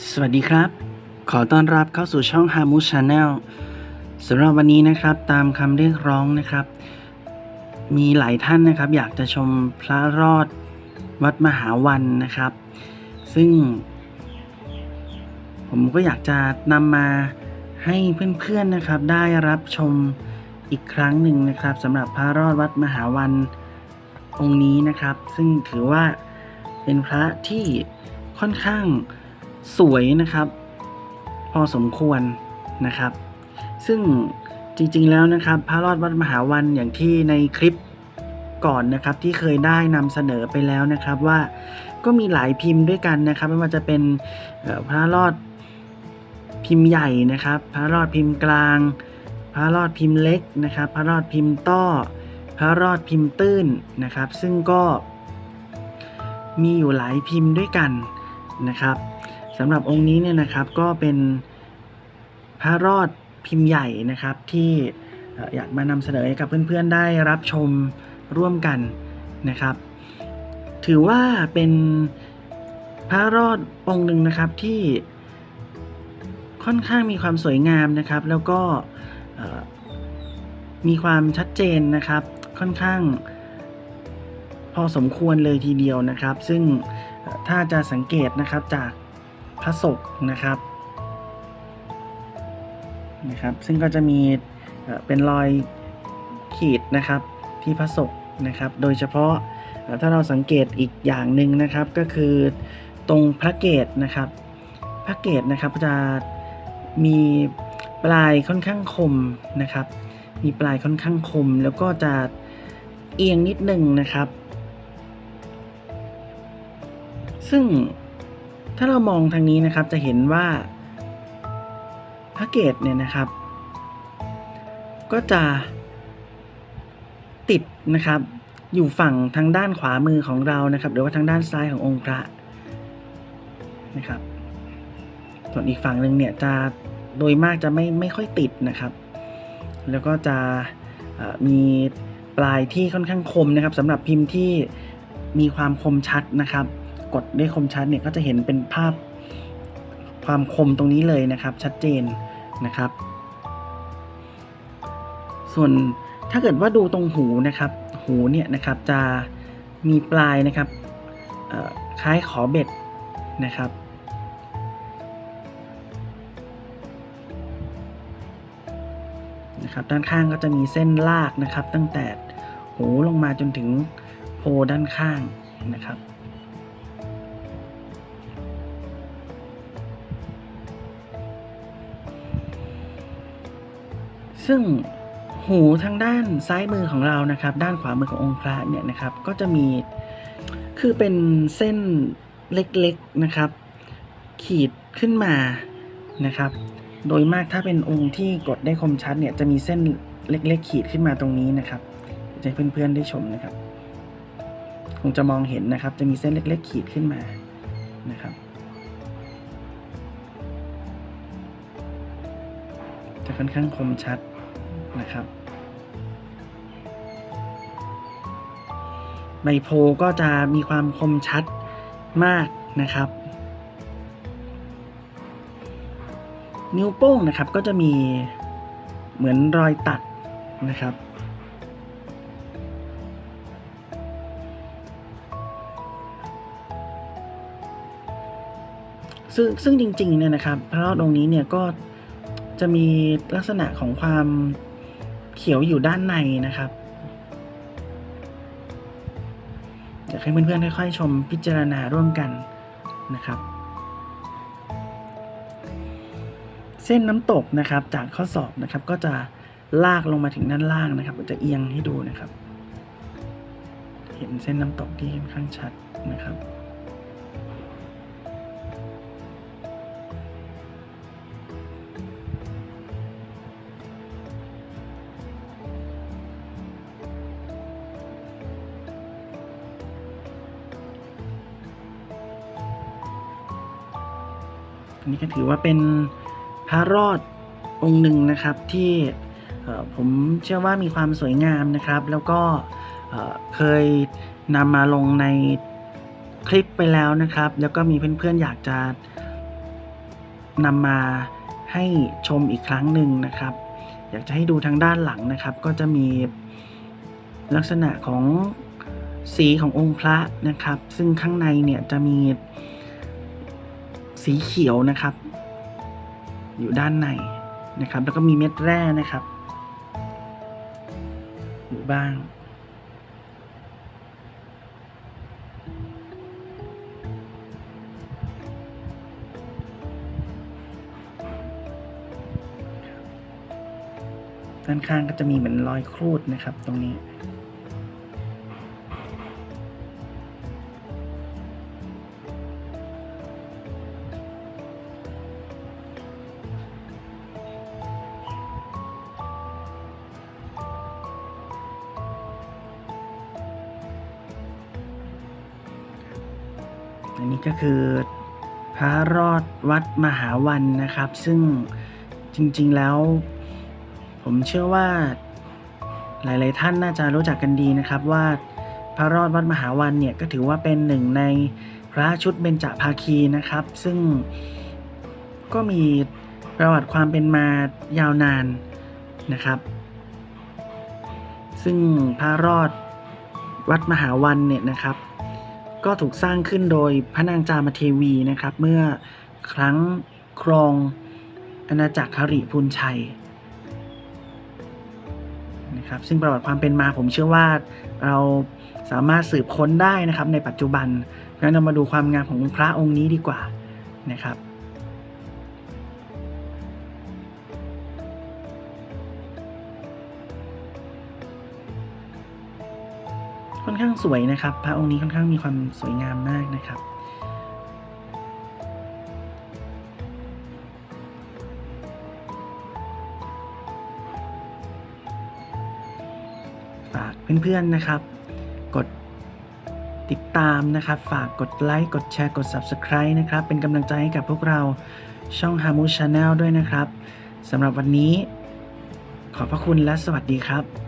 สวัสดีครับ ขอต้อนรับเข้าสู่ช่อง h a m u Channel สำหรับวันนี้นะครับตามคำเรียกร้องนะครับ มีหลายท่านนะครับ อยากจะชมพระรอดวัดมหาวันนะครับ ซึ่ง ผมก็อยากจะนำมาให้เพื่อนๆนะครับ ได้รับชมอีกครั้งหนึ่งนะครับสำหรับพระรอดวัดมหาวันองค์นี้นะครับ ซึ่งถือว่าเป็นพระที่ค่อนข้าง สวยนะครับ พอสมควรนะครับ ซึ่งจริงๆแล้วนะครับ พระรอดวัดมหาวันอย่างที่ในคลิปก่อนนะครับที่เคยได้นำเสนอไปแล้วนะครับว่าก็มีหลายพิมพ์ด้วยกันนะครับ ไม่ว่าจะเป็นพระรอดพิมพ์ใหญ่นะครับ พระรอดพิมพ์กลาง พระรอดพิมพ์เล็กนะครับ พระรอดพิมพ์ต้อ พระรอดพิมพ์ตื้นนะครับ ซึ่งก็มีอยู่หลายพิมพ์ด้วยกันนะครับ สำหรับองค์นี้เนี่ยนะครับก็เป็นพระรอดพิมพ์ใหญ่นะครับที่อยากมานำเสนอให้กับเพื่อนๆได้รับชมร่วมกันนะครับ ถือว่าเป็นพระรอดองค์หนึ่งนะครับที่ค่อนข้างมีความสวยงามนะครับ แล้วก็มีความชัดเจนนะครับ ค่อนข้างพอสมควรเลยทีเดียวนะครับ ซึ่งถ้าจะสังเกตนะครับจาก พระศกนะครับนะครับ ซึ่งก็จะมีเป็นรอยขีดนะครับที่พระศกนะครับ โดยเฉพาะถ้าเราสังเกตอีกอย่างหนึ่งนะครับก็คือตรงพระเกศนะครับ พระเกศนะครับจะมีปลายค่อนข้างคมนะครับ มีปลายค่อนข้างคม แล้วก็จะเอียงนิดนึงนะครับ ซึ่ง ถ้าเรามองทางนี้นะครับจะเห็นว่าพระเกตเนี่ยนะครับ ก็จะติดนะครับ อยู่ฝั่งทางด้านขวามือของเรานะครับ หรือว่าทางด้านซ้ายขององค์พระนะครับ ส่วนอีกฝั่งหนึ่งเนี่ยจะโดยมากจะไม่ไม่ค่อยติดนะครับ แล้วก็จะมีปลายที่ค่อนข้างคมนะครับสำหรับพิมพ์ที่มีความคมชัดนะครับ กดด้วยคมชัดเนี่ยก็จะเห็นเป็นภาพความคมตรงนี้เลยนะครับ ชัดเจนนะครับ ส่วนถ้าเกิดว่าดูตรงหูนะครับ หูเนี่ยนะครับจะมีปลายนะครับคล้ายขอเบ็ดนะครับนะครับด้านข้างก็จะมีเส้นลากนะครับ ตั้งแต่หูลงมาจนถึงโพด้านข้างนะครับ ซึ่งหูทางด้านซ้ายมือของเรานะครับ ด้านขวามือขององค์พระเนี่ยนะครับก็จะมีคือเป็นเส้นเล็กๆนะครับ ขีดขึ้นมานะครับ โดยมากถ้าเป็นองค์ที่กดได้คมชัดเนี่ยจะมีเส้นเล็กๆ ขีดขึ้นมาตรงนี้นะครับจะให้เพื่อนๆได้ชมนะครับคงจะมองเห็นนะครับ จะมีเส้นเล็ก ๆ ขีดขึ้นมานะครับจะค่อนข้างคมชัด นะครับ ใบโพก็จะมีความคมชัดมากนะครับ นิ้วโป้งนะครับก็จะมีเหมือนรอยตัดนะครับซึ่งซึ่งจริงๆเนี่ยนะครับ พระรอดองค์นี้เนี่ยก็จะมีลักษณะของความ เขียวอยู่ด้านในนะครับอยากให้เพื่อนๆค่อยๆชมพิจารณาร่วมกันนะครับ เส้นน้ำตกนะครับจากข้อศอกนะครับ ก็จะลากลงมาถึงด้านล่างนะครับจะเอียงให้ดูนะครับ เห็นเส้นน้ำตกที่ค่อนข้างชัดนะครับ อันนี้ก็ถือว่าเป็นพระรอดองค์หนึ่งนะครับที่ผมเชื่อว่ามีความสวยงามนะครับ แล้วก็เคยนำมาลงในคลิปไปแล้วนะครับ แล้วก็มีเพื่อนๆอยากจะนำมาให้ชมอีกครั้งหนึ่งนะครับ อยากจะให้ดูทางด้านหลังนะครับ ก็จะมีลักษณะของสีขององค์พระนะครับ ซึ่งข้างในเนี่ยจะมี สีเขียวนะครับ อยู่ด้านในนะครับ แล้วก็มีเม็ดแร่นะครับ อยู่บ้าง ด้านข้างก็จะมีเหมือนรอยครูดนะครับตรงนี้ อันนี้ก็คือพระรอดวัดมหาวันนะครับ ซึ่งจริงๆแล้ว ผมเชื่อว่าหลายๆท่านน่าจะรู้จักกันดีนะครับว่าพระรอดวัดมหาวันเนี่ยก็ถือว่าเป็นหนึ่งในพระชุดเบญจภาคีนะครับ ซึ่งก็มีประวัติความเป็นมายาวนานนะครับ ซึ่งพระรอดวัดมหาวันเนี่ยนะครับ ก็ถูกสร้างขึ้นโดยพระนางจามเทวีนะครับ เมื่อครั้งครองอาณาจักรคริพูนชัยนะครับซึ่งประวัติความเป็นมาผมเชื่อว่าเราสามารถสืบค้นได้นะครับในปัจจุบันงั้นเรามาดูความงามของพระองค์นี้ดีกว่านะครับ ข้างสวยนะครับ พระองค์นี้ค่อนข้างมีความสวยงามมากนะครับ ฝากเพื่อนๆนะครับ กดติดตามนะครับ ฝากกดไลค์ กดแชร์ กด Subscribe นะครับ เป็นกำลังใจให้กับพวกเราช่อง h a m u Channel ด้วยนะครับสำหรับวันนี้ขอบพระคุณและสวัสดีครับ